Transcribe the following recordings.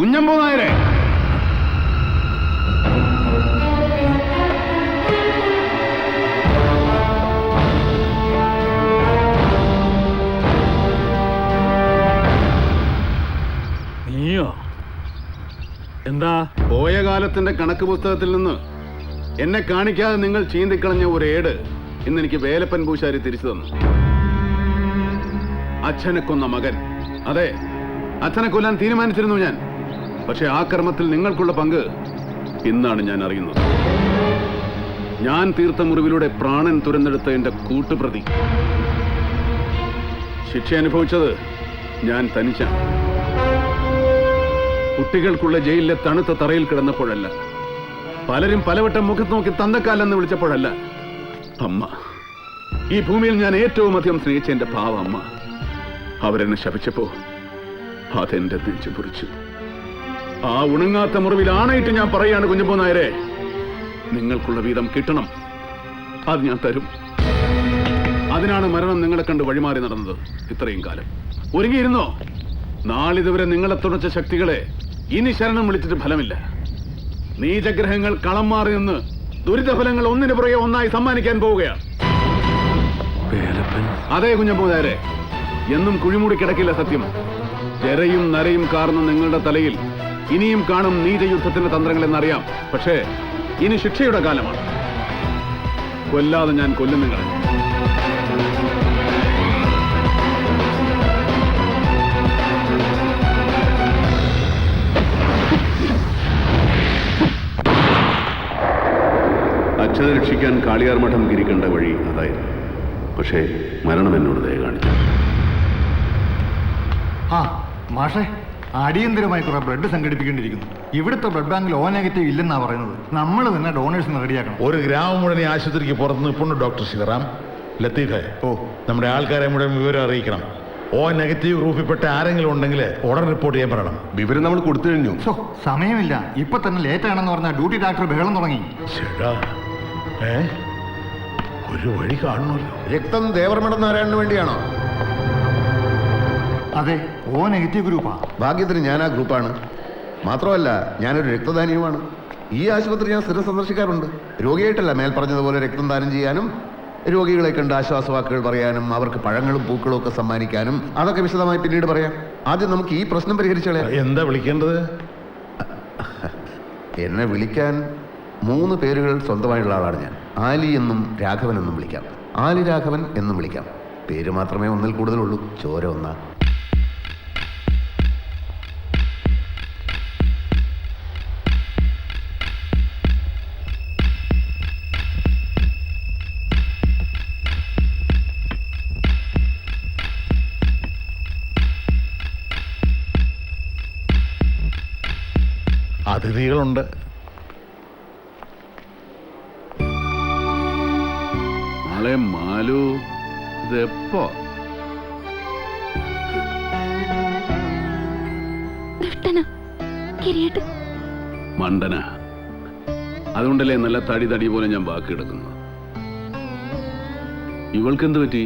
കുഞ്ഞമ്പൂ നായരെ. നീയോ എന്താ? പോയ കാലത്തിന്റെ കണക്ക് പുസ്തകത്തിൽ നിന്ന് എന്നെ കാണിക്കാതെ നിങ്ങൾ ചീന്തിക്കളഞ്ഞ ഒരു ഏട് ഇന്ന് എനിക്ക് വേലപ്പൻ പൂശാരി തിരിച്ചു തന്നു. അച്ഛനെ കൊന്ന മകൻ. അതെ അച്ഛനെ കൊല്ലാൻ തീരുമാനിച്ചിരുന്നു ഞാൻ. പക്ഷെ ആ കർമ്മത്തിൽ നിങ്ങൾക്കുള്ള പങ്ക് ഇന്നാണ് ഞാൻ അറിയുന്നത്. ഞാൻ തീർത്ത മുറിവിലൂടെ പ്രാണൻ തുരന്നെടുത്ത എന്റെ കൂട്ടുപ്രതി. ശിക്ഷ അനുഭവിച്ചത് ഞാൻ തനിച്ചാണ്. കുട്ടികൾക്കുള്ള ജയിലിലെ തണുത്ത തറയിൽ കിടന്നപ്പോഴല്ല പലരും പലവട്ടം മുഖത്ത് നോക്കി തന്നക്കാലെന്ന് വിളിച്ചപ്പോഴല്ല അമ്മ. ഈ ഭൂമിയിൽ ഞാൻ ഏറ്റവും അധികം സ്നേഹിച്ച എന്റെ ഭാവ അമ്മ. അവരെന്നെ ശപിച്ചപ്പോ അതെന്റെ നെഞ്ചു പൊറിച്ചു. ആ ഉണങ്ങാത്ത മുറിവിൽ ആണയിട്ട് ഞാൻ പറയാണ് കുഞ്ഞപ്പോ നായരെ. നിങ്ങൾക്കുള്ള വീതം കിട്ടണം. അത് ഞാൻ തരും. അതിനാണ് മരണം നിങ്ങളെ കണ്ട് വഴിമാറി നടന്നത് ഇത്രയും കാലം. ഒരുങ്ങിയിരുന്നോ? നാളിതുവരെ നിങ്ങളെ തുണച്ച ശക്തികളെ ഇനി ശരണം വിളിച്ചിട്ട് ഫലമില്ല. നീചഗ്രഹങ്ങൾ കളം മാറി നിന്ന് ദുരിതഫലങ്ങൾ ഒന്നിനു പുറകെ ഒന്നായി സമ്മാനിക്കാൻ പോവുകയാണ് അതേ കുഞ്ഞപ്പൂതാരെ എന്നും കുഴിമൂടി കിടക്കില്ല സത്യം. ജരയും നരയും കാർന്ന നിങ്ങളുടെ തലയിൽ ഇനിയും കാണും നീചയുദ്ധത്തിന്റെ തന്ത്രങ്ങൾ എന്നറിയാം പക്ഷേ ഇനി ശിക്ഷയുടെ കാലമാണ്. കൊല്ലാതെ ഞാൻ കൊല്ലും നിങ്ങളെ. അച്ഛനെ രക്ഷിക്കാൻ കാളിയാർ മഠം കിരിക്കേണ്ട വഴി അതായിരുന്നു. പക്ഷേ മരണം എന്നോട് ദയ കാണിച്ചു. ആ മാഷേ അടിയന്തരമായി കുറെ ബ്ലഡ് സംഘടിപ്പിക്കേണ്ടിയിരിക്കുന്നു. ഇവിടുത്തെ ബ്ലഡ് ബാങ്കിൽ ഓ നെഗറ്റീവ് ഇല്ലെന്നാ പറയുന്നത്. നമ്മൾ തന്നെ ഡോണേഴ്സിന് റെഡിയാക്കണം. ഒരു ഗ്രാമം മുഴുവൻ ആശുപത്രിക്ക് പുറത്ത് നിൽപ്പുണ്ട് ഡോക്ടർ ശിവറാം ലത്തീഫെ ഓ. നമ്മുടെ ആൾക്കാരെ മുഴുവൻ വിവരം അറിയിക്കണം. ഓ നെഗറ്റീവ് ഗ്രൂപ്പിൽപ്പെട്ട ആരെങ്കിലും ഉണ്ടെങ്കിൽ ഉടൻ റിപ്പോർട്ട് ചെയ്യാൻ പറയണം. വിവരം നമ്മൾ കൊടുത്തു കഴിഞ്ഞു. സോ സമയമില്ല. ഇപ്പൊ തന്നെ ലേറ്റ് ആണെന്ന് പറഞ്ഞാൽ ഡ്യൂട്ടി ഡോക്ടർ ബഹളം തുടങ്ങി. ഏ? ഒരു വഴി കാണണമല്ലോ. രക്തം ദേവർമഠം നാരായണന് വേണ്ടിയാണോ? അതെ ഓ നെഗറ്റീവ് ഗ്രൂപ്പാ ഭാഗ്യത്തിന് ഞാൻ ആ ഗ്രൂപ്പാണ് മാത്രമല്ല ഞാനൊരു രക്തദാനിയുമാണ്. ഈ ആശുപത്രി ഞാൻ സ്ഥിരം സന്ദർശിക്കാറുണ്ട്. രോഗിയായിട്ടല്ല മേൽ പറഞ്ഞതുപോലെ രക്തം ദാനം ചെയ്യാനും രോഗികളെ കണ്ട് ആശ്വാസവാക്കുകൾ പറയാനും അവർക്ക് പഴങ്ങളും പൂക്കളും ഒക്കെ സമ്മാനിക്കാനും അതൊക്കെ വിശദമായി പിന്നീട് പറയാം. ആദ്യം നമുക്ക് ഈ പ്രശ്നം പരിഹരിച്ചാലേ എന്താ വിളിക്കേണ്ടത്? എന്നെ വിളിക്കാൻ മൂന്ന് പേരുകൾ സ്വന്തമായുള്ള ആളാണ് ഞാൻ. ആലി എന്നും രാഘവൻ എന്നും വിളിക്കാം. ആലി രാഘവൻ എന്നും വിളിക്കാം. പേര് മാത്രമേ ഒന്നിൽ കൂടുതലുള്ളൂ. ചോര ഒന്നാ. അതിഥികളുണ്ട് നാളെ മാലു ഇതെപ്പോ മണ്ടന. അതുകൊണ്ടല്ലേ നല്ല തടി തടി പോലെ ഞാൻ ബാക്കി കിടക്കുന്നത് ഇവൾക്കെന്ത് പറ്റി?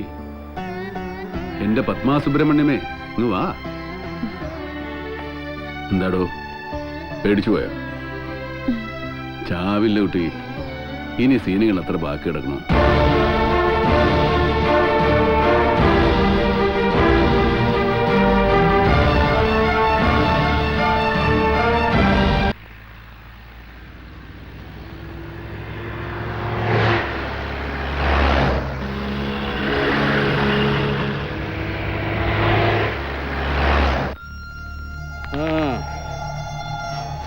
എന്റെ പത്മാ സുബ്രഹ്മണ്യമേ ഇങ്ങ് വാ. എന്താടോ? പേടിച്ചു പോയോ? ചാവില്ല കുട്ടി. ഇനി സീനുകൾ അത്ര ബാക്കി കിടക്കണം?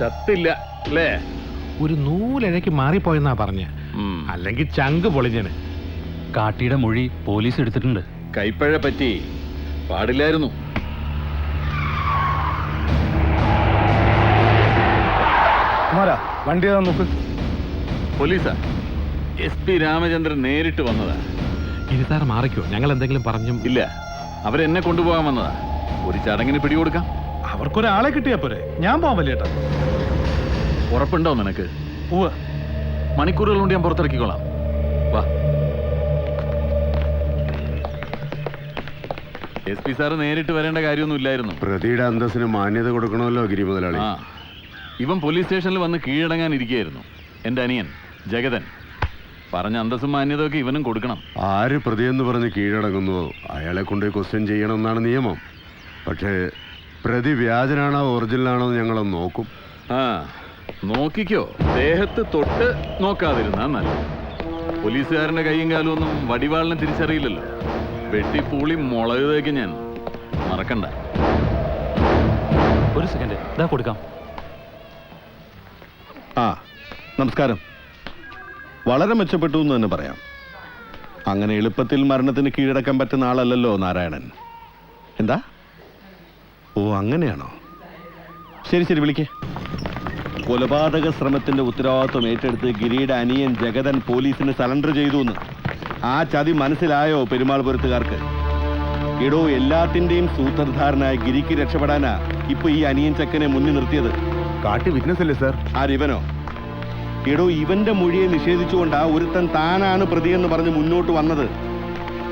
ചത്തില്ല അല്ലേ? ഒരു നൂലഴയ്ക്ക് മാറിപ്പോയെന്നാ പറഞ്ഞ. അല്ലെങ്കിൽ ചങ്ക് പൊളിഞ്ഞന്. കാട്ടിയുടെ മൊഴി പോലീസ് എടുത്തിട്ടുണ്ട്. കൈപ്പഴ പറ്റി. പാടില്ലായിരുന്നു. വണ്ടി നോക്ക്? പോലീസാ? എസ് പി രാമചന്ദ്രൻ നേരിട്ട് വന്നതാ. ഇരുത്താറ് മാറിക്കോ. ഞങ്ങൾ എന്തെങ്കിലും പറഞ്ഞു ഇല്ല. അവരെന്നെ കൊണ്ടുപോകാൻ വന്നതാ. ഒരു ചടങ്ങിന് പിടികൊടുക്കാം. അവർക്കൊരാളെ കിട്ടിയാ പോരെ. ഞാൻ പോവാൻ വലിയേട്ടാ. ഉറപ്പുണ്ടോ നിനക്ക്? മണിക്കൂറുകൾ കൊണ്ട് ഞാൻ പുറത്തിറക്കിക്കോളാം. വാ. എസ് പി സാറ് നേരിട്ട് വരേണ്ട കാര്യമൊന്നും ഇല്ലായിരുന്നു. പ്രതിയുടെ അന്തസ്സിന് മാന്യത കൊടുക്കണമല്ലോ ഗിരി മുതലാളി. ആ. ഇവൻ പോലീസ് സ്റ്റേഷനിൽ വന്ന് കീഴടങ്ങാൻ ഇരിക്കുകയായിരുന്നു. എന്റെ അനിയൻ ജഗതൻ. പറഞ്ഞ അന്തസ്സും മാന്യതയൊക്കെ ഇവനും കൊടുക്കണം. ആര് പ്രതിയെന്ന് പറഞ്ഞ് കീഴടങ്ങുന്നുവോ അയാളെ കൊണ്ട് ക്വസ്റ്റ്യൻ ചെയ്യണമെന്നാണ് നിയമം. പക്ഷേ പ്രതി വ്യാജനാണോ ഒറിജിനലാണോ ഞങ്ങളൊന്ന് നോക്കും. ആ. നോക്കിക്കോ. ദേഹത്ത് തൊട്ട് നോക്കാതിരുന്നാ നല്ല പോലീസുകാരന്റെ കൈയും കാലും ഒന്നും വടിവാളിനെ തിരിച്ചറിയില്ലല്ലോ. വെട്ടിപ്പൂളി മുളക് തേക്ക് ഞാൻ. മറക്കണ്ട. ഒരു സെക്കൻഡ് ഇതാ കൊടുക്കാം. ആ നമസ്കാരം. വളരെ മെച്ചപ്പെട്ടു എന്ന് തന്നെ പറയാം. അങ്ങനെ എളുപ്പത്തിൽ മരണത്തിന് കീഴടക്കാൻ പറ്റുന്ന ആളല്ലല്ലോ നാരായണൻ. എന്താ? ഓ അങ്ങനെയാണോ? ശരി ശരി വിളിക്കേ. കൊലപാതക ശ്രമത്തിന്റെ ഉത്തരവാദിത്വം ഏറ്റെടുത്ത് ഗിരിയുടെ അനിയൻ ജഗതൻ പോലീസിന് സലണ്ടർ ചെയ്തു എന്ന് ആ ചതി മനസ്സിലായോ പെരുമാൾപുരത്തുകാർക്ക്? എടോ എല്ലാത്തിന്റെയും സൂത്രധാരനായ ഗിരിക്ക് രക്ഷപ്പെടാനാ ഇപ്പൊ ഈ അനിയൻ ചക്കനെ മുന്നിൽ നിർത്തിയത്. കാട്ടി വിറ്റ്നസ് അല്ലേ സാർ ആരിവനോ എടോ ഇവന്റെ മൊഴിയെ നിഷേധിച്ചുകൊണ്ടാ ഒരുത്തൻ താനാണ് പ്രതിയെന്ന് പറഞ്ഞ് മുന്നോട്ട് വന്നത്.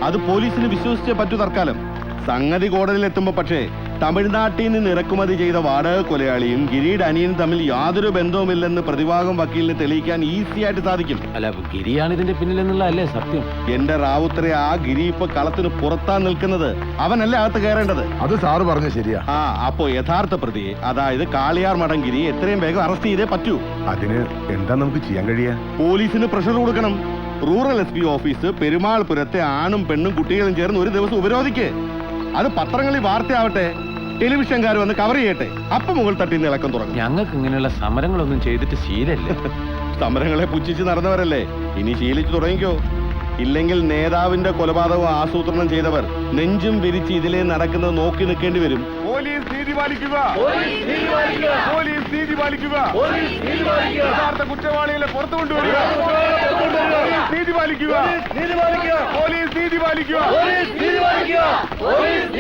അത് പോലീസിന് വിശ്വസിച്ചേ പറ്റൂ തൽക്കാലം. സംഗതി കോടതിയിലെത്തുമ്പോ പക്ഷേ തമിഴ്നാട്ടിൽ നിന്ന് ഇറക്കുമതി ചെയ്ത വാടക കൊലയാളിയും ഗിരിയുടെ അനിയനും തമ്മിൽ യാതൊരു ബന്ധവുമില്ലെന്ന് പ്രതിഭാഗം വക്കീലിന് തെളിയിക്കാൻ ഈസി ആയിട്ട് സാധിക്കും. അല്ല ഗിരിയാണ് ഇതിന്റെ പിന്നിലെന്നുള്ളതല്ലേ സത്യം? എന്റെ റാവുത്തരെ ആ ഗിരി ഇപ്പൊ കളത്തിന് പുറത്താ നിൽക്കുന്നത്. അവനല്ലേ അകത്ത് കയറേണ്ടത്? അത് സാറ് പറഞ്ഞു ശരിയാ. ആ അപ്പോ യഥാർത്ഥ പ്രതിയെ അതായത് കാളിയാർ മഠം ഗിരി എത്രയും വേഗം അറസ്റ്റ് ചെയ്തേ പറ്റൂ. അതിന് എന്താ നമുക്ക് ചെയ്യാൻ കഴിയാ പോലീസിന് പ്രഷർ കൊടുക്കണം. റൂറൽ എസ് പി ഓഫീസ് പെരുമാൾപുരത്തെ ആണും പെണ്ണും കുട്ടികളും ചേർന്ന് ഒരു ദിവസം ഉപരോധിക്ക്. അത് പത്രങ്ങളിൽ വാർത്തയാവട്ടെ ടെലിവിഷൻകാർ വന്ന് കവർ ചെയ്യട്ടെ അപ്പൊ മുകൾ തട്ടിൽ നിന്ന് ഇളക്കം തുടങ്ങും. ഞങ്ങൾക്ക് ഇങ്ങനെയുള്ള സമരങ്ങളൊന്നും ചെയ്തിട്ട് ശീലല്ലേ? സമരങ്ങളെ പുച്ഛിച്ച് നടന്നവരല്ലേ ഇനി ശീലിച്ചു തുടങ്ങിക്കോ. ഇല്ലെങ്കിൽ നേതാവിന്റെ കൊലപാതകവും ആസൂത്രണം ചെയ്തവർ നെഞ്ചും വിരിച്ച് ഇതിലേ നടക്കുന്നത് നോക്കി നിൽക്കേണ്ടി വരും. പോലീസ് നീതി പാലിക്കുക പോലീസ് നീതി പാലിക്കുക യഥാർത്ഥ കുറ്റവാളികളെ പുറത്തു കൊണ്ടുവരിക പോലീസ് നീതി പാലിക്കുക പോലീസ് നീതി പാലിക്കുക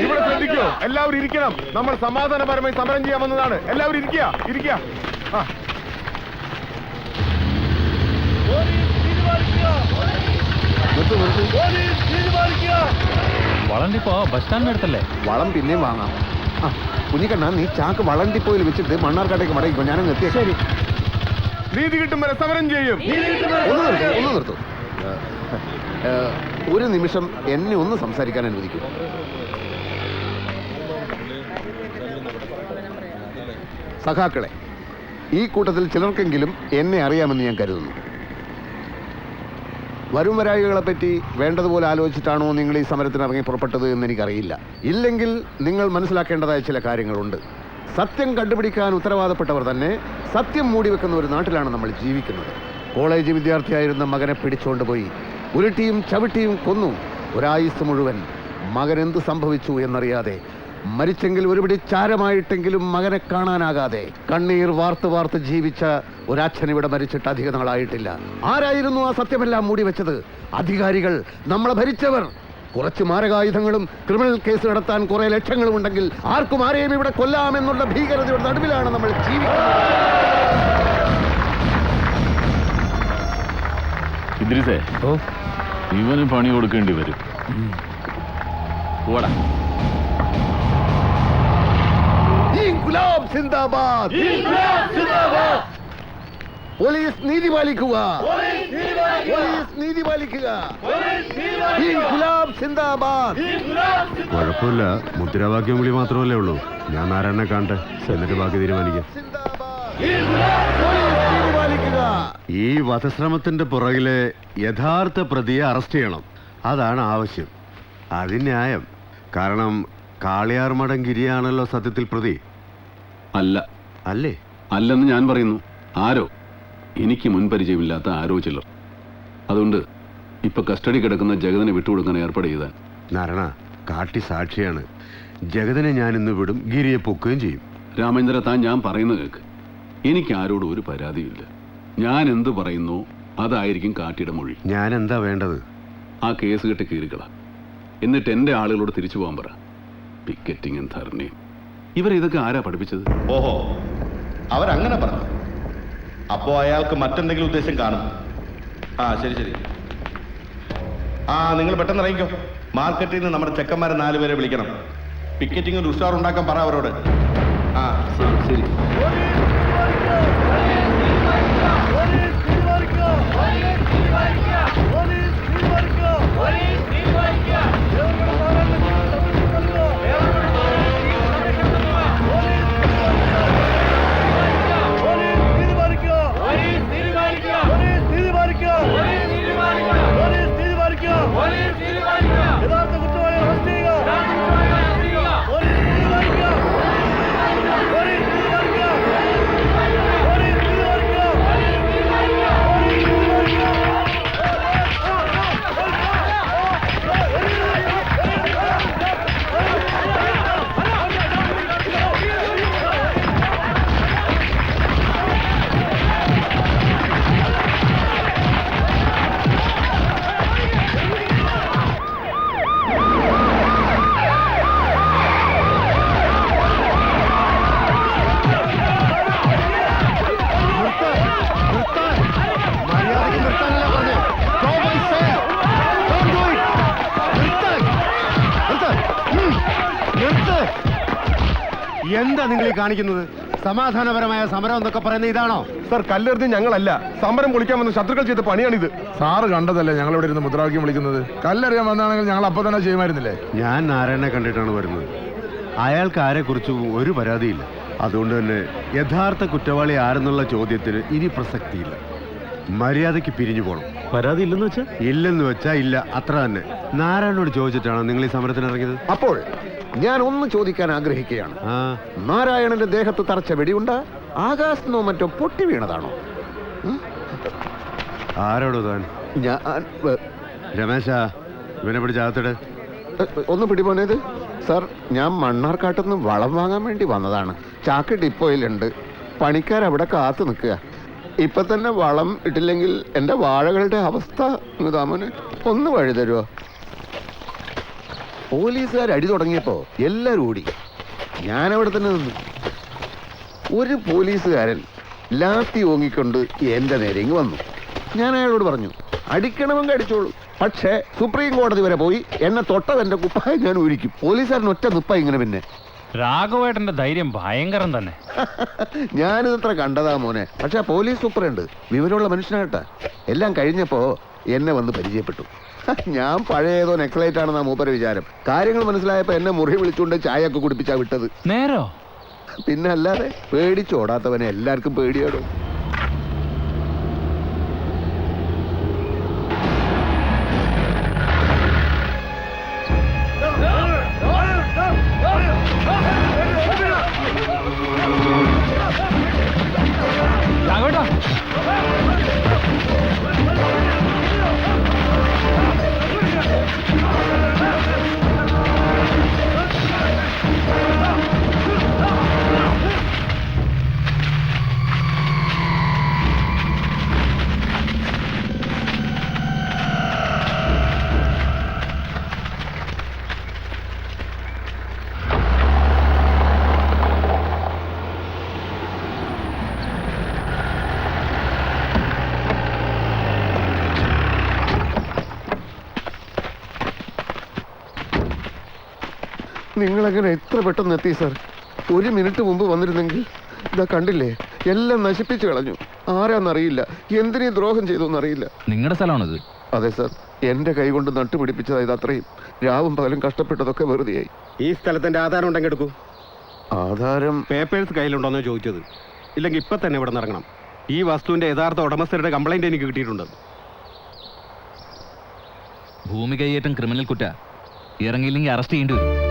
ഇവിടെ ശ്രദ്ധിക്കൂ എല്ലാവരും ഇരിക്കണം നമ്മൾ സമാധാനപരമായി സമരം ചെയ്യാൻ വന്നതാണ് എല്ലാവരും ഇരിക്കുക ഇരിക്കുക ആ വളണ്ടിപ്പോ ബസ് സ്റ്റാൻഡിന് അടുത്തല്ലേ വളം പിന്നെയും വാങ്ങാം ആ കുഞ്ഞിക്കണ്ണ നീ ചാക്ക് വളണ്ടിപ്പോയിൽ വെച്ചിട്ട് മണ്ണാർക്കാട്ടേക്ക് മടങ്ങിക്കോ ഞാനങ്ങ് എത്തിയ ശരി. നീതി കിട്ടും വരെ സമരം ചെയ്യും. ഒന്ന് നിർത്തൂ ഒന്ന് നിർത്തൂ. ഒരു നിമിഷം എന്നെ ഒന്ന് സംസാരിക്കാൻ അനുവദിക്കൂ. സഖാക്കളെ ഈ കൂട്ടത്തിൽ ചിലർക്കെങ്കിലും എന്നെ അറിയാമെന്ന് ഞാൻ കരുതുന്നു. വരും വരായികളെ പറ്റി വേണ്ടതുപോലെ ആലോചിച്ചിട്ടാണോ നിങ്ങൾ ഈ സമരത്തിന് ഇറങ്ങി പുറപ്പെട്ടത് എന്ന് എനിക്കറിയില്ല. ഇല്ലെങ്കിൽ നിങ്ങൾ മനസ്സിലാക്കേണ്ടതായ ചില കാര്യങ്ങളുണ്ട്. സത്യം കണ്ടുപിടിക്കാൻ ഉത്തരവാദപ്പെട്ടവർ തന്നെ സത്യം മൂടി വെക്കുന്ന ഒരു നാട്ടിലാണ് നമ്മൾ ജീവിക്കുന്നത്. കോളേജ് വിദ്യാർത്ഥിയായിരുന്ന മകനെ പിടിച്ചുകൊണ്ട് പോയി. ഉരുട്ടിയും ചവിട്ടിയും കൊന്നു. ഒരായുസ് മുഴുവൻ മകൻ എന്ത് സംഭവിച്ചു എന്നറിയാതെ മരിച്ചെങ്കിൽ ഒരുപിടി ചാരമായിട്ടെങ്കിലും മകനെ കാണാനാകാതെ കണ്ണീർ വാർത്ത് വാർത്ത് ജീവിച്ച ഒരച്ഛൻ ഇവിടെ മരിച്ചിട്ട് അധിക നാളായിട്ടില്ല. ആരായിരുന്നു ആ സത്യമെല്ലാം മൂടി വെച്ചത്? അധികാരികൾ നമ്മളെ ഭരിച്ചവർ. കുറച്ച് മാരകായുധങ്ങളും ക്രിമിനൽ കേസ് നടത്താൻ കുറെ ലക്ഷ്യങ്ങളും ഉണ്ടെങ്കിൽ ആർക്കും ആരെയും ഇവിടെ കൊല്ലാമെന്നുള്ള ഭീകരതയുടെ നടുവിലാണ് നമ്മൾ ജീവിക്കുന്നത്. ഇവന് പണി കൊടുക്കേണ്ടി വരും. ഓടാ സിന്ദാബാദ്. പോലീസ് നീതി പാലിക്കുക. പോലീസ് നീതി പാലിക്കുക. ഗുലാബ് സിന്ദാബാദ്. കുഴപ്പമില്ല. മുദ്രാവാക്യം വിളി മാത്രമല്ലേ ഉള്ളൂ. ഞാൻ നാരായണനെ കാണട്ടെ. എന്നിട്ട് ബാക്കി തീരുമാനിക്കാം. ഈ വധശ്രമത്തിന്റെ പുറകിലെ യഥാർത്ഥ പ്രതിയെ അറസ്റ്റ് ചെയ്യണം. അതാണ് ആവശ്യം. അത് ന്യായം കാരണം കാളിയാർ മടം ഗിരിയാണല്ലോ സത്യത്തിൽ പ്രതി. അല്ല. അല്ലേ? അല്ലെന്ന് ഞാൻ പറയുന്നു. ആരോ? എനിക്ക് മുൻപരിചയമില്ലാത്ത ആരോ ചിലർ. അതുകൊണ്ട് ഇപ്പൊ കസ്റ്റഡി കിടക്കുന്ന ജഗതിനെ വിട്ടുകൊടുക്കാൻ ഏർപ്പാട് ചെയ്താൽ. നാരണ കാട്ടി സാക്ഷിയാണ്. ജഗതിനെ ഞാൻ ഇന്ന് വിടും ഗിരിയെ പൊക്കുകയും ചെയ്യും. രാമേന്ദ്ര താൻ ഞാൻ പറയുന്നത് കേക്ക്. എനിക്ക് ആരോടും ഒരു പരാതിയില്ല ഞാൻ എന്ത് പറയുന്നു അതായിരിക്കും കാട്ടിയുടെ മൊഴി. ഞാൻ എന്താ വേണ്ടത്? ആ കേസ് കെട്ട് കീറിക്കള. എന്നിട്ട് എന്റെ ആളുകളോട് തിരിച്ചു പോകാൻ പറ. പിക്കറ്റിങ്ങും ധർണയും ഇവരെ ഇതൊക്കെ ആരാ പഠിപ്പിച്ചത്? ഓഹോ അവരങ്ങനെ പറഞ്ഞു. അപ്പോ അയാൾക്ക് മറ്റെന്തെങ്കിലും ഉദ്ദേശം കാണും. ആ ശരി ശരി. ആ നിങ്ങൾ പെട്ടെന്ന് ഇറങ്ങിക്കോ. മാർക്കറ്റിൽ നിന്ന് നമ്മുടെ ചെക്കന്മാരെ നാലുപേരെ വിളിക്കണം. പിക്കറ്റിംഗ് ഒരു ഉഷാർ ഉണ്ടാക്കാൻ പറ അവരോട്. എന്താ നിങ്ങൾ ഈ കാണിക്കുന്നത്? സമാധാനപരമായ സമരം എന്നൊക്കെ പറയുന്നത് ഇതാണോ? സർ കല്ലെറിഞ്ഞ് ഞങ്ങളല്ല. സമരം പൊളിക്കാൻ വന്ന ശത്രുക്കൾ ചെയ്ത പണിയാണിത്. സാറ് കണ്ടതല്ലേ ഞങ്ങൾ ഇവിടെ ഇരുന്ന് മുദ്രാവാക്യം വിളിക്കുന്നത്? കല്ലെറിയാൻ വന്നാണെങ്കിൽ ഞങ്ങൾ അപ്പൊ തന്നെ ചെയ്യുമായിരുന്നില്ലേ? ഞാൻ നാരായണനെ കണ്ടിട്ടാണ് വരുന്നത്. അയാൾക്ക് ആരെക്കുറിച്ചും ഒരു പരാതിയില്ല. അതുകൊണ്ട് തന്നെ യഥാർത്ഥ കുറ്റവാളി ആരെന്നുള്ള ചോദ്യത്തിന് ഇനി പ്രസക്തിയില്ല. മര്യാദയ്ക്ക് പിരിഞ്ഞു പോകണം പരാതി ഇല്ലെന്ന് വെച്ചാ? ഇല്ലെന്ന് വെച്ചാ ഇല്ല. അത്ര തന്നെ. നാരായണനോട് ചോദിച്ചിട്ടാണോ നിങ്ങൾ ഈ സമരത്തിന് ഇറങ്ങിയത്? അപ്പോൾ ഞാൻ ഒന്ന് ചോദിക്കാൻ ആഗ്രഹിക്കുകയാണ്. ആ. നാരായണന്റെ ദേഹത്ത് തറച്ച വെടിയുണ്ട ആകാശത്തോ മറ്റോ പൊട്ടി വീണതാണോ? ആരോടോ താൻ? ഞാൻ ഏ, രമേശ ഇവനെ പിടിച്ച് അകത്തിട്. ഏ, ഒന്ന് പിടിപോനേത് സാർ ഞാൻ മണ്ണാർക്കാട്ടുനിന്ന് വളം വാങ്ങാൻ വേണ്ടി വന്നതാണ്. ചാക്ക് ഡിപ്പോയിലുണ്ട്. പണിക്കാരവിടെ കാത്തു നിൽക്കുക. ഇപ്പൊ തന്നെ വളം ഇട്ടില്ലെങ്കിൽ എന്റെ വാഴകളുടെ അവസ്ഥ താമന് ഒന്ന് വഴി തരുമോ പോലീസുകാർ അടി തുടങ്ങിയപ്പോ എല്ലാരും ഓടി. ഞാനവിടെ തന്നെ നിന്നു. ഒരു പോലീസുകാരൻ ലാത്തി ഓങ്ങിക്കൊണ്ട് എന്റെ നേരെ ഇങ്ങ് വന്നു. ഞാൻ അയാളോട് പറഞ്ഞു അടിക്കണമെങ്കിൽ അടിച്ചോളൂ. പക്ഷേ സുപ്രീം കോടതി വരെ പോയി എന്നെ തൊട്ടതെന്റെ കുപ്പായ ഞാൻ ഒരുക്കി പോലീസുകാരൻ ഒറ്റ നിപ്പ ഇങ്ങനെ പിന്നെ. രാഘവേട്ടന്റെ ധൈര്യം ഭയങ്കരം തന്നെ. ഞാനിതത്ര കണ്ടതാ മോനെ. പക്ഷെ പോലീസ് സൂപ്രണ്ട് വിവരമുള്ള മനുഷ്യനാട്ട എല്ലാം കഴിഞ്ഞപ്പോ എന്നെ വന്ന് പരിചയപ്പെട്ടു. ഞാൻ പഴയതോ നെക്ലേറ്റ് നെക്ലൈറ്റ് ആണെന്നാ മൂപ്പര വിചാരം. കാര്യങ്ങൾ മനസ്സിലായപ്പോ എന്നെ മുറി വിളിച്ചുകൊണ്ട് ചായ ഒക്കെ കുടിപ്പിച്ചാ വിട്ടത്. നേരോ? പിന്നെ അല്ലാതെ പേടിച്ചോടാത്തവനെ എല്ലാവർക്കും പേടിയാടോ. നിങ്ങളെങ്ങനെ എത്ര പെട്ടെന്ന് എത്തി സർ ഒരു മിനിറ്റ് മുമ്പ് വന്നിരുന്നെങ്കിൽ ഇതാ കണ്ടില്ലേ? എല്ലാം നശിപ്പിച്ചു കളഞ്ഞു. ആരാന്നറിയില്ല. എന്തിനീ ദ്രോഹം ചെയ്തു എന്നറിയില്ല നിങ്ങളുടെ സ്ഥലമാണിത് അതെ സർ എന്റെ കൈകൊണ്ട് കൊണ്ട് നട്ടുപിടിപ്പിച്ചതാ ഇത് അത്രയും. രാവും പകലും കഷ്ടപ്പെട്ടതൊക്കെ വെറുതെയായി. ഈ സ്ഥലത്തിന്റെ ആധാരം ഉണ്ടെങ്കിൽ എടുക്കൂ. ആധാരം? പേപ്പേഴ്സ് കയ്യിലുണ്ടോന്ന് ചോദിച്ചത്. ഇല്ലെങ്കിൽ ഇപ്പൊ തന്നെ ഇവിടെ ഇറങ്ങണം ഈ വസ്തുവിന്റെ യഥാർത്ഥ ഉടമസ്ഥരുടെ കംപ്ലൈന്റ് എനിക്ക് കിട്ടിയിട്ടുണ്ട്. ഭൂമി കൈയേറ്റം ക്രിമിനൽ കുറ്റ. ഇറങ്ങിയില്ലെങ്കിൽ അറസ്റ്റ് ചെയ്യേണ്ടി വരും.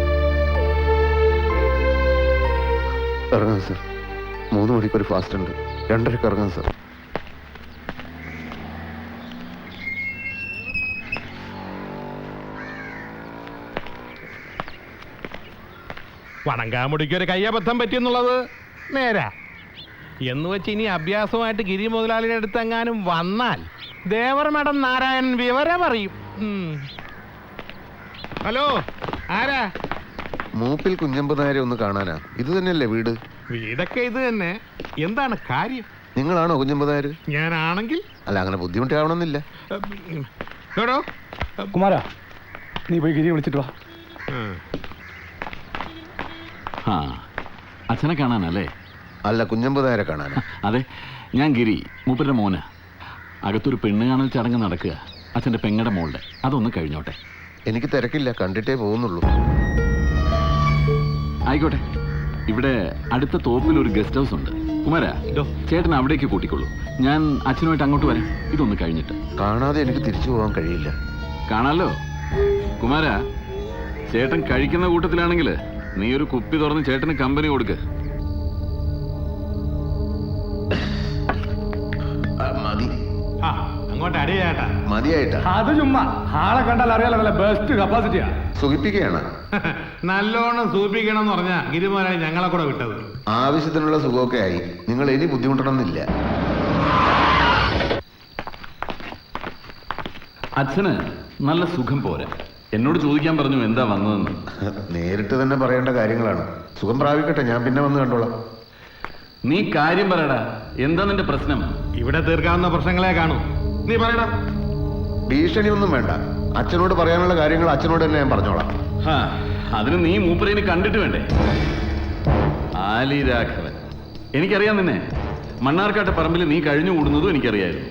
ഇറങ്ങാം സർ മൂന്ന് മണിക്ക് ഒരു ഫാസ്റ്റ് ഉണ്ട്. രണ്ടരക്ക് ഇറങ്ങാം സർ വണങ്കാമുടിക്ക് ഒരു കയ്യബദ്ധം പറ്റിയെന്നുള്ളത്? നേരാ. എന്ന് വെച്ച് ഇനി അഭ്യാസമായിട്ട് ഗിരി മുതലാളിയുടെ അടുത്ത് എങ്ങാനും വന്നാൽ ദേവർ മഠം നാരായണൻ വിവരം അറിയും ഹലോ ആരാ? മൂപ്പിൽ കുഞ്ഞമ്പ് നായരെ ഒന്ന് കാണാനാ. ഇത് തന്നെയല്ലേ വീട്? വീടൊക്കെ ഇത് തന്നെ. എന്താണ് കാര്യം? നിങ്ങളാണോ കുഞ്ഞമ്പ് നായർ ഞാനാണെങ്കിൽ? അല്ല അങ്ങനെ ബുദ്ധിമുട്ടാവണമെന്നില്ല. കേടോ കുമാരാ നീ പോയി ഗിരി വിളിച്ചിട്ട് വാ. ആ. അച്ഛനെ കാണാനല്ലേ? അല്ല കുഞ്ഞമ്പ് നായരെ കാണാൻ അതെ ഞാൻ ഗിരി മൂപ്പരുടെ മോന്. അകത്തൊരു പെണ്ണ് കാണൽ ചടങ്ങ് നടക്കുക. അച്ഛന്റെ പെങ്ങടെ മോളുടെ. അതൊന്ന് കഴിഞ്ഞോട്ടെ. എനിക്ക് തിരക്കില്ല കണ്ടിട്ടേ പോകുന്നുള്ളൂ. ആയിക്കോട്ടെ. ഇവിടെ അടുത്ത തോപ്പിൽ ഒരു ഗസ്റ്റ് ഹൗസ് ഉണ്ട്. കുമാര ചേട്ടൻ അവിടേക്ക് കൂട്ടിക്കൊള്ളൂ. ഞാൻ അച്ഛനുമായിട്ട് അങ്ങോട്ട് വരാം. ഇതൊന്ന് കഴിഞ്ഞിട്ട്. കാണാതെ എനിക്ക് തിരിച്ചു പോകാൻ കഴിയില്ല. കാണാലോ? കുമാര ചേട്ടൻ കഴിക്കുന്ന കൂട്ടത്തിലാണെങ്കിൽ നീ ഒരു കുപ്പി തുറന്ന് ചേട്ടന് കമ്പനി കൊടുക്ക്. അങ്ങോട്ട് അടി മതിയായിട്ടാ. അത് ചുമ്മാ. ആളെ കണ്ടാൽ അറിയാലോ നല്ല ബെസ്റ്റ് കപ്പാസിറ്റിയാ സുഖിപ്പിക്കുകയാണ്. നല്ലോണം സൂപ്പിക്കണം എന്ന് പറഞ്ഞാ ഗിരിമാരായി ഞങ്ങളെ കൂടെ വിട്ടത്. ആവശ്യത്തിനുള്ള സുഖമൊക്കെ ആയി. നിങ്ങൾ ഇനി ബുദ്ധിമുട്ടണമെന്നില്ല. അച്ഛന് നല്ല സുഖം പോരാ. എന്നോട് ചോദിക്കാൻ പറഞ്ഞു എന്താ വന്നതെന്ന്. നേരിട്ട് തന്നെ പറയേണ്ട കാര്യങ്ങളാണ്. സുഖം പ്രാപിക്കട്ടെ ഞാൻ പിന്നെ വന്ന് കണ്ടോളാം. നീ കാര്യം പറയടാ. എന്താ നിന്റെ പ്രശ്നം? ഇവിടെ തീർക്കാവുന്ന പ്രശ്നങ്ങളെ കാണൂ. നീ പറയടാ. ഭീഷണിയൊന്നും വേണ്ട. അച്ഛനോട് പറയാനുള്ള കാര്യങ്ങൾ അച്ഛനോട് തന്നെ ഞാൻ പറഞ്ഞോളാം. അതിന് നീ മൂപ്പരേനെ കണ്ടിട്ട് വേണ്ടേ? ആലി രാഘവൻ. എനിക്കറിയാം നിന്നെ. മണ്ണാർക്കാട്ടെ പറമ്പിൽ നീ കഴിഞ്ഞു കൂടുന്നതും എനിക്കറിയായിരുന്നു.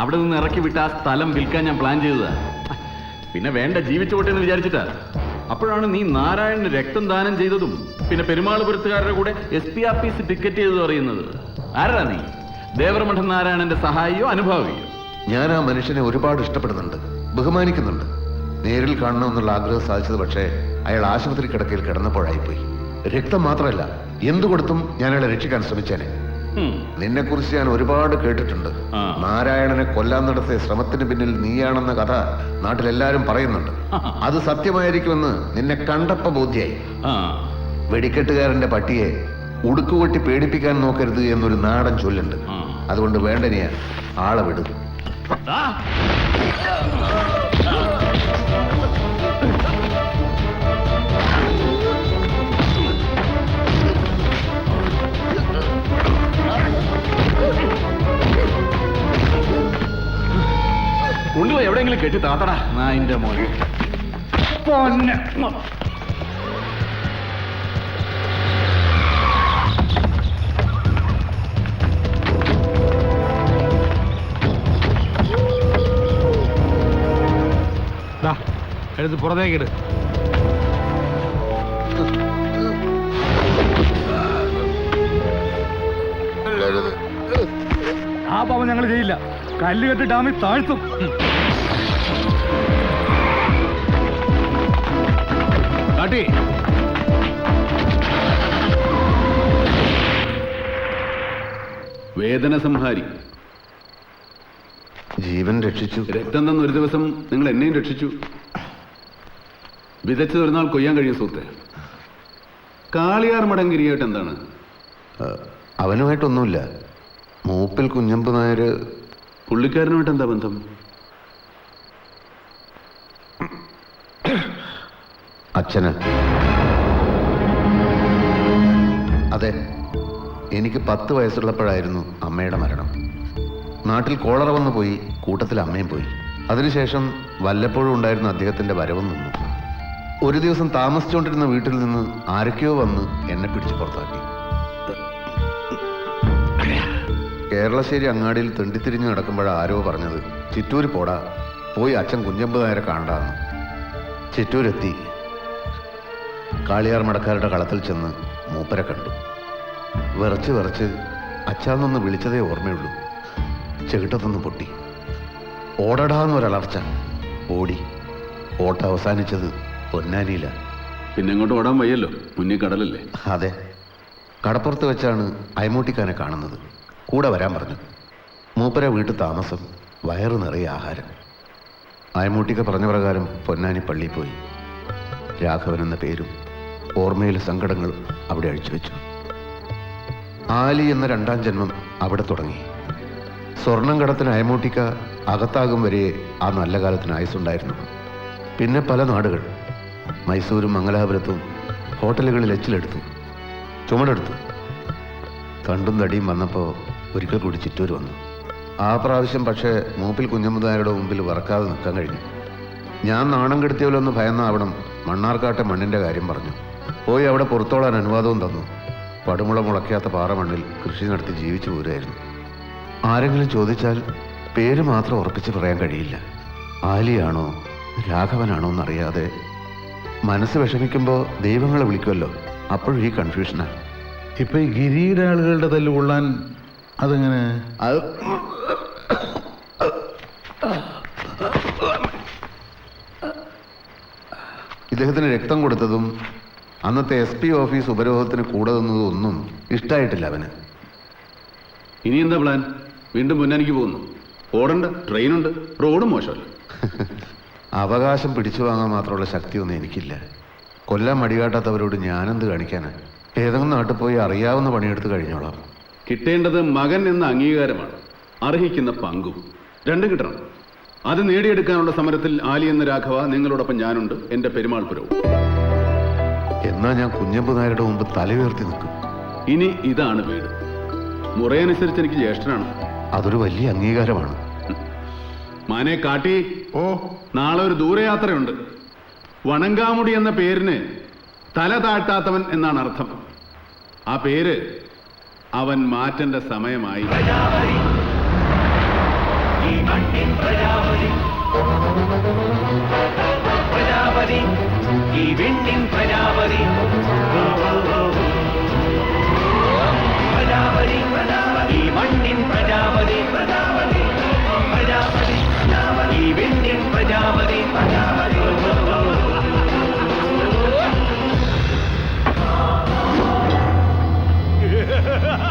അവിടെ നിന്ന് ഇറക്കി വിട്ട് ആ സ്ഥലം വിൽക്കാൻ ഞാൻ പ്ലാൻ ചെയ്തതാ. പിന്നെ വേണ്ട ജീവിച്ചോട്ടെ എന്ന് വിചാരിച്ചിട്ടാ. അപ്പോഴാണ് നീ നാരായണന് രക്തം ദാനം ചെയ്തതും പിന്നെ പെരുമാളുപുരത്തുകാരുടെ കൂടെ എസ് പി ആഫീസ് ടിക്കറ്റ് ചെയ്തതും അറിയുന്നത്. ആരാ നീ? ദേവരമഠം നാരായണന്റെ സഹായിയോ അനുഭാവിയോ? ഞാൻ ആ മനുഷ്യനെ ഒരുപാട് ഇഷ്ടപ്പെടുന്നുണ്ട് ബഹുമാനിക്കുന്നുണ്ട്. നേരിൽ കാണണമെന്നുള്ള ആഗ്രഹം സാധിച്ചത് പക്ഷേ അയാൾ ആശുപത്രി കിടക്കയിൽ കിടന്നപ്പോഴായിപ്പോയി. രക്തം മാത്രമല്ല എന്തു കൊടുത്തും ഞാൻ അയാളെ രക്ഷിക്കാൻ ശ്രമിച്ചേനെ. നിന്നെ കുറിച്ച് ഞാൻ ഒരുപാട് കേട്ടിട്ടുണ്ട്. നാരായണനെ കൊല്ലാൻ നടത്തിയ ശ്രമത്തിന് പിന്നിൽ നീയാണെന്ന കഥ നാട്ടിലെല്ലാരും പറയുന്നുണ്ട്. അത് സത്യമായിരിക്കുമെന്ന് നിന്നെ കണ്ടപ്പോ ബോധ്യായി. വെടിക്കെട്ടുകാരന്റെ പട്ടിയെ ഉടുക്കുകൊട്ടി പേടിപ്പിക്കാൻ നോക്കരുത് എന്നൊരു നാടൻ ചൊല്ലുണ്ട്. അതുകൊണ്ട് വേണ്ടനിയ ആളെ വിടും. കൊണ്ടുപോയി എവിടെയെങ്കിലും കെട്ടി താത്തടാ. നായിന്റെ മോനെ. ദാ, എടുത്ത് പുറത്തേക്കിട് ആ പാവം ഞങ്ങൾ ചെയ്യില്ല. കല്ലുകെട്ട് ഡാമിൽ താഴ്ത്തും. കാട്ടി. വേദന സംഹാരി. ജീവൻ രക്ഷിച്ചു. രക്തം തന്ന ഒരു ദിവസം നിങ്ങൾ എന്നെയും രക്ഷിച്ചു. വിതച്ചത് ഒരു കൊയ്യാൻ കഴിയും സുഹൃത്തെ. കാളിയാർ മടങ്കിരിയായിട്ട് എന്താണ്? അവനുമായിട്ടൊന്നുമില്ല. മൂപ്പിൽ കുഞ്ഞമ്പ് നായർ പുള്ളിക്കാരനുമായിട്ട് എന്താ ബന്ധം? അച്ഛന്. അതെ എനിക്ക് പത്ത് വയസ്സുള്ളപ്പോഴായിരുന്നു അമ്മയുടെ മരണം. നാട്ടിൽ കോളറ വന്നു പോയി കൂട്ടത്തിൽ അമ്മയും പോയി. അതിനുശേഷം വല്ലപ്പോഴും ഉണ്ടായിരുന്ന അദ്ദേഹത്തിന്റെ വരവും നിന്നു. ഒരു ദിവസം താമസിച്ചുകൊണ്ടിരുന്ന വീട്ടിൽ നിന്ന് ആരൊക്കെയോ വന്ന് എന്നെ പിടിച്ച് പുറത്താക്കി. കേരളശ്ശേരി അങ്ങാടിയിൽ തെണ്ടിത്തിരിഞ്ഞ് നടക്കുമ്പോഴാണ് ആരോ പറഞ്ഞത് ചിറ്റൂര് പോടാ പോയി അച്ഛൻ കുഞ്ഞമ്പ് നേരെ കാണാന്ന് ചിറ്റൂരെത്തി. കാളിയാർ മടക്കാരുടെ കളത്തിൽ ചെന്ന് മൂപ്പരെ കണ്ടു. വിറച്ച് വിറച്ച് അച്ഛാന്നൊന്ന് വിളിച്ചതേ ഓർമ്മയുള്ളൂ. ചെകിട്ടത്തൊന്ന് പൊട്ടി. ഓടടാന്നൊരളർച്ച ഓടി. ഓട്ട അവസാനിച്ചത് പൊന്നാനിയില. പിന്നെ ഓടാൻ വയ്യല്ലോ. മുന്നിൽ കടലല്ലേ? അതെ. കടപ്പുറത്ത് വെച്ചാണ് അയമൂട്ടിക്കാനെ കാണുന്നത്. കൂടെ വരാൻ പറഞ്ഞു. മൂപ്പര വീട്ടിൽ താമസം വയറു നിറയെ ആഹാരം. അയമൂട്ടിക്ക പറഞ്ഞ പ്രകാരം പൊന്നാനി പള്ളിയിൽ പോയി. രാഘവൻ എന്ന പേരും ഓർമ്മയിലെ സങ്കടങ്ങളും അവിടെ അഴിച്ചു വെച്ചു. ആലി എന്ന രണ്ടാം ജന്മം അവിടെ തുടങ്ങി. സ്വർണം കടത്തിന് അയമൂട്ടിക്ക അകത്താകും വരെ ആ നല്ല കാലത്തിന് ആയുസുണ്ടായിരുന്നു പിന്നെ പല നാടുകൾ. മൈസൂരും മംഗലാപുരത്തും ഹോട്ടലുകളിൽ എച്ചിലെടുത്തു ചുമടെടുത്തു. തണ്ടും തടിയും വന്നപ്പോൾ ഒരിക്കൽ കൂടി ചിറ്റൂർ വന്നു. ആ പ്രാവശ്യം പക്ഷേ മൂപ്പിൽ കുഞ്ഞമുദായരുടെ മുമ്പിൽ വറക്കാതെ നിൽക്കാൻ കഴിഞ്ഞു. ഞാൻ നാണം കെടുത്തിയവരൊന്ന് ഭയന്നാവണം മണ്ണാർക്കാട്ടെ മണ്ണിന്റെ കാര്യം പറഞ്ഞു. പോയി അവിടെ പുറത്തോളാൻ അനുവാദവും തന്നു. പടുമുള മുളയ്ക്കാത്ത പാറമണ്ണിൽ കൃഷി നടത്തി ജീവിച്ചു പോരായിരുന്നു ആരെങ്കിലും ചോദിച്ചാൽ പേര് മാത്രം ഉറപ്പിച്ച് പറയാൻ കഴിയില്ല. ആലിയാണോ രാഘവനാണോ എന്നറിയാതെ മനസ്സ് വിഷമിക്കുമ്പോൾ ദൈവങ്ങളെ വിളിക്കുമല്ലോ. അപ്പോഴും ഈ കൺഫ്യൂഷനാണ് ഇപ്പൊ ഈ ഗിരിയുടെ ആളുകളുടെ തല്ല് കൊള്ളാൻ അതെങ്ങനെ? അത് ഇദ്ദേഹത്തിന് രക്തം കൊടുത്തതും അന്നത്തെ എസ് പി ഓഫീസ് ഉപരോധത്തിന് കൂടെ നിന്നതും ഒന്നും ഇഷ്ടായിട്ടില്ല അവന്. ഇനി എന്താ പ്ലാൻ വീണ്ടും മുന്നണിക്ക് പോകുന്നു. ഓടണ്ട ട്രെയിനുണ്ട് റോഡും മോശമല്ല. അവകാശം പിടിച്ചു വാങ്ങാൻ മാത്രമുള്ള ശക്തിയൊന്നും എനിക്കില്ല. കൊല്ലാൻ മടികാട്ടാത്തവരോട് ഞാനെന്ത് കാണിക്കാനാ? ഏതെങ്കിലും നാട്ടിൽ പോയി അറിയാവുന്ന പണിയെടുത്ത് കഴിഞ്ഞോളാം. കിട്ടേണ്ടത് മകൻ എന്ന അംഗീകാരമാണ്. അർഹിക്കുന്ന പങ്കും. രണ്ടും കിട്ടണം. അത് നേടിയെടുക്കാനുള്ള സമരത്തിൽ ആലി എന്ന രാഘവ നിങ്ങളോടൊപ്പം ഞാനുണ്ട്. എന്റെ പെരുമാൾപുരവും എന്നാ ഞാൻ കുഞ്ഞമ്പു നായരുടെ മുമ്പ് തല ഉയർത്തി നിൽക്കും. ഇനി ഇതാണ് വീട്. മുറയനുസരിച്ച് എനിക്ക് ജ്യേഷ്ഠനാണ്. അതൊരു വലിയ അംഗീകാരമാണ്. മാനെ കാട്ടി ഓ. നാളെ ഒരു ദൂരയാത്രയുണ്ട്. വണങ്കാമുടി എന്ന പേരിന് തല താഴ്ത്താത്തവൻ എന്നാണ് അർത്ഥം. ആ പേര് അവൻ മാറ്റേണ്ട സമയമായി. പ്രജാപതി. ഈ മണ്ണിൻ മാനെ Ha ha ha!